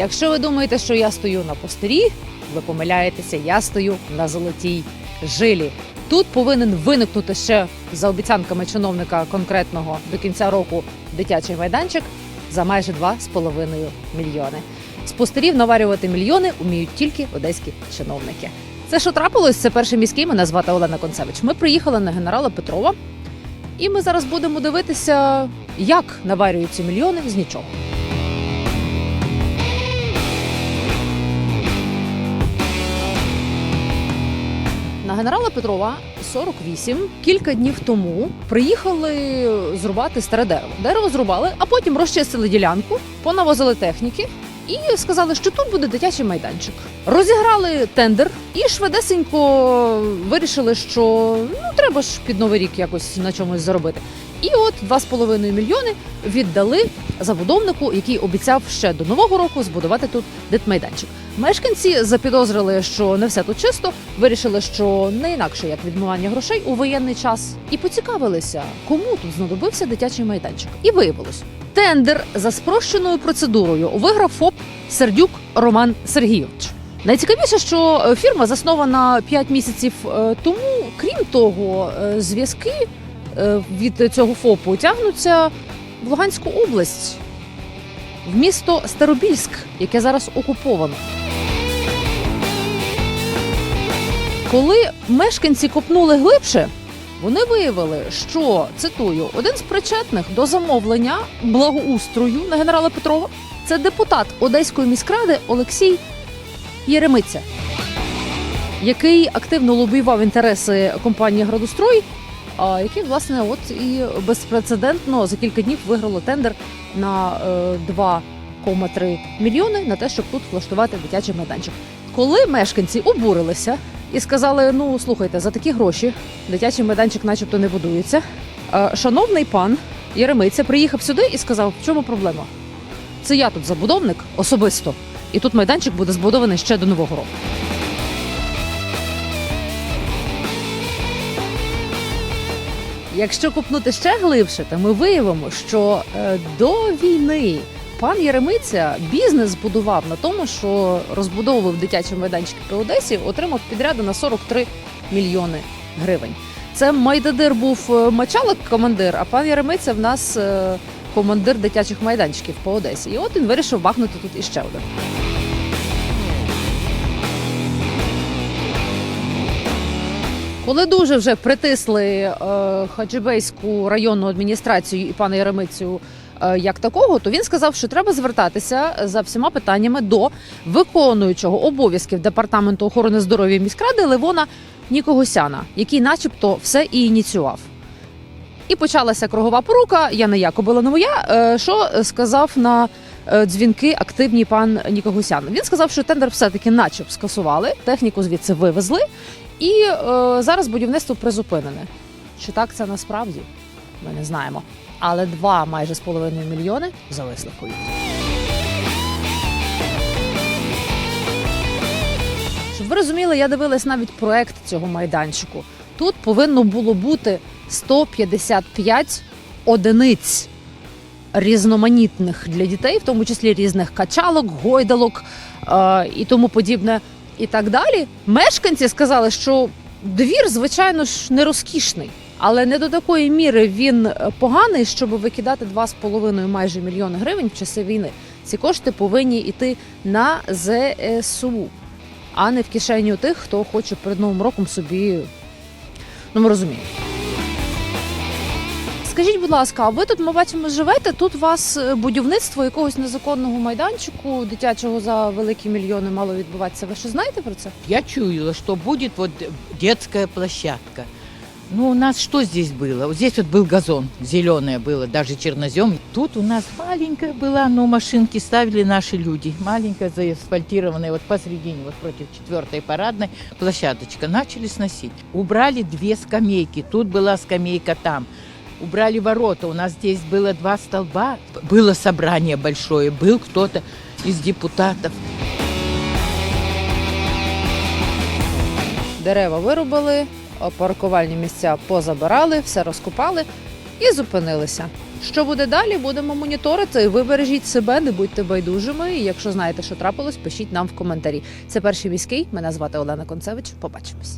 Якщо ви думаєте, що я стою на пустирі, ви помиляєтеся, я стою на золотій жилі. Тут повинен виникнути ще за обіцянками чиновника конкретного до кінця року дитячий майданчик за майже 2,5 мільйони. З пустирів наварювати мільйони уміють тільки одеські чиновники. Це що трапилось? Це перший міський. Мене звати Олена Концевич. Ми приїхали на генерала Петрова, і ми зараз будемо дивитися, як наварюються мільйони з нічого. На генерала Петрова 48 кілька днів тому приїхали зрубати старе дерево. Дерево зрубали, а потім розчистили ділянку, понавозили техніки і сказали, що тут буде дитячий майданчик. Розіграли тендер і швидесенько вирішили, що ну треба ж під новий рік якось на чомусь заробити. І от 2,5 мільйони віддали забудовнику, який обіцяв ще до нового року збудувати тут дитмайданчик. Мешканці запідозрили, що не все тут чисто, вирішили, що не інакше як відмивання грошей у воєнний час, і поцікавилися, кому тут знадобився дитячий майданчик. І виявилось, тендер за спрощеною процедурою виграв ФОП Сердюк Роман Сергійович. Найцікавіше, що е, фірма заснована 5 місяців е, тому. Крім того, е, зв'язки від цього ФОПу тягнуться в Луганську область, в місто Старобільськ, яке зараз окуповано. Коли мешканці копнули глибше, вони виявили, що цитую, один з причетних до замовлення благоустрою на генерала Петрова це депутат Одеської міськради Олексій Єремиця, який активно лобіював інтереси компанії Градострой, який, власне, от і безпрецедентно за кілька днів виграло тендер на е, 2,3 мільйони на те, щоб тут влаштувати дитячий майданчик. Коли мешканці обурилися і сказали: ну слухайте, за такі гроші дитячий майданчик, начебто, не будується. е, Шановний пан Єремиця приїхав сюди і сказав, в чому проблема? Це я тут забудовник особисто, і тут майданчик буде збудований ще до нового року. Якщо купнути ще глибше, то ми виявимо, що е, до війни пан Єремиця бізнес збудував на тому, що розбудовував дитячі майданчики при Одесі, отримав підряди на 43 мільйони гривень. Це Майдадир був е, мачалок командир, а пан Єремиця в нас е, командир дитячих майданчиків по Одесі. І от він вирішив бахнути тут іще один. Коли дуже вже притисли е, Хаджибейську районну адміністрацію і пана Яремицю е, як такого, то він сказав, що треба звертатися за всіма питаннями до виконуючого обов'язків департаменту охорони здоров'я міськради Левона Нікогосяна, який, начебто, все і ініціював. І почалася кругова порука. Я не я, кобила не моя. Е, Що сказав на е, дзвінки активній пан Нікогосян? Він сказав, що тендер все-таки начеб скасували, техніку звідси вивезли, і е, зараз будівництво призупинене. Чи так це насправді? Ми не знаємо. Але два майже з половиною мільйони зависли в. Щоб ви розуміли, я дивилась навіть проект цього майданчику. Тут повинно було бути 155 одиниць різноманітних для дітей, в тому числі різних качалок, гойдалок е, і тому подібне. І так далі. Мешканці сказали, що двір, звичайно ж, не розкішний, але не до такої міри він поганий, щоб викидати 2,5 майже мільйони гривень в часи війни. Ці кошти повинні йти на ЗСУ, а не в кишені тих, хто хоче перед новим роком собі. Ну, ми розуміємо. Скажіть, будь ласка, а ви тут, ми бачимо, живете? Тут у вас е, будівництво якогось незаконного майданчику дитячого за великі мільйони мало відбуватися. Ви що знаєте про це? Я чуяла, что будет вот детская площадка. Ну, у нас что здесь было? Вот здесь вот был газон, зеленое было, даже чернозем. Тут у нас маленькая была, но машинки ставили наши люди. Маленькая, заасфальтированная, вот посередине, вот против четвертой парадной, площадочка. Начали сносить. Убрали две скамейки. Тут была скамейка там. Убрали ворота. У нас здесь было два столба. Было собрание большое. Был кто-то из депутатов. Дерева вирубали, а паркувальні місця позабирали, все розкопали. і зупинилися. Що буде далі? Будемо моніторити. Ви бережіть себе, не будьте байдужими. І якщо знаєте, що трапилось, пишіть нам в коментарі. Це перший міський. Мене звати Олена Концевич. Побачимось.